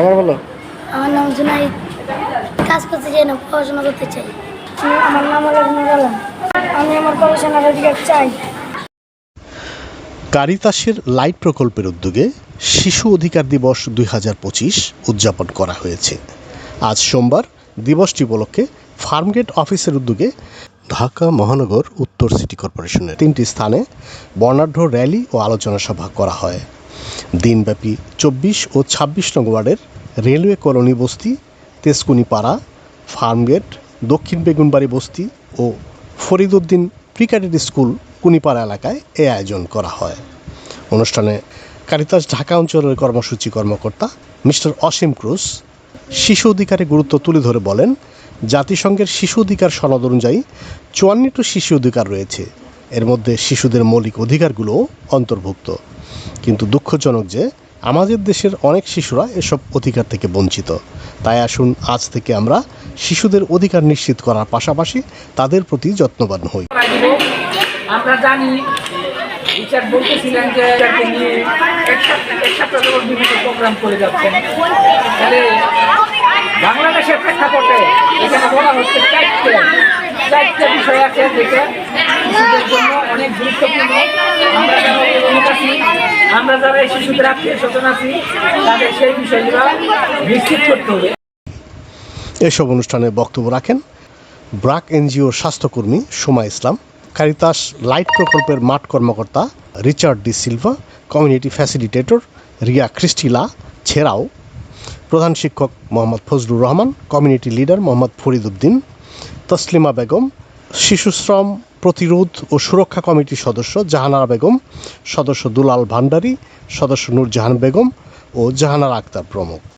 আমার বলো। আমার নাম জুনাইদ। কাজ করতে চাই না পড়াশোনা করতে চাই। আমার নাম হলো আলম। আমি আমার পড়াশোনার অধিকার চাই। কারিতাসের লাইট প্রকল্পের উদ্যোগে শিশু অধিকার দিবস দুই হাজার পঁচিশ উদযাপন করা হয়েছে। আজ সোমবার দিবসটি উপলক্ষে ফার্মগেট অফিসের উদ্যোগে ঢাকা মহানগর উত্তর সিটি কর্পোরেশনের তিনটি স্থানে বর্ণাঢ্য র্যালি ও আলোচনা সভা করা হয়। দিনব্যাপী চব্বিশ ও ছাব্বিশ নং ওয়ার্ডের রেলওয়ে কলোনি বস্তি, তেজকুনিপাড়া, ফার্মগেট, দক্ষিণ বেগুনবাড়ি বস্তি ও Fariduddin pre cadet school Kunipara এলাকায় এ আয়োজন করা হয়। অনুষ্ঠানে কারিতাস ঢাকা অঞ্চলের কর্মসূচি কর্মকর্তা মিস্টার অসীম ক্রুজ শিশু অধিকারের গুরুত্ব তুলে ধরে বলেন, জাতিসংঘের শিশু অধিকার সনদ অনুযায়ী চুয়ান্নটি শিশু অধিকার রয়েছে। এর মধ্যে শিশুদের মৌলিক অধিকারগুলোও অন্তর্ভুক্ত। কিন্তু দুঃখজনক যে আমাদের দেশের অনেক শিশুরা এসব অধিকার থেকে বঞ্চিত। তাই আসুন আজ থেকে আমরা শিশুদের অধিকার নিশ্চিত করার পাশাপাশি তাদের প্রতি যত্নবান হই। আমরা জানি টিচার বলতেছিলেন যে নিয়ে এক সপ্তাহ বিভিন্ন প্রোগ্রাম করে যাচ্ছেন। তাহলে বাংলাদেশের প্রেক্ষাপটে এখানে বলা হচ্ছে চারটে চারটে বিষয় আছে যেটা শিশুদের জন্য অনেক গুরুত্বপূর্ণ। আমরা এসব অনুষ্ঠানে বক্তব্য রাখেন ব্রাক এনজিওর স্বাস্থ্যকর্মী সোমা ইসলাম, কারিতাস লাইট প্রকল্পের মাঠ কর্মকর্তা Richard de Silva, community facilitator Riya ক্রিস্টিলা ছেড়াও প্রধান শিক্ষক মোহাম্মদ ফজলুর রহমান, কমিউনিটি লিডার মোহাম্মদ ফরিদ উদ্দিন তসলিমা বেগম, শিশুশ্রম প্রতিরোধ ও সুরক্ষা কমিটির সদস্য জাহানারা বেগম, সদস্য দুলাল ভান্ডারী, সদস্য নূরজাহান বেগম ও জাহানারা আক্তার প্রমুখ।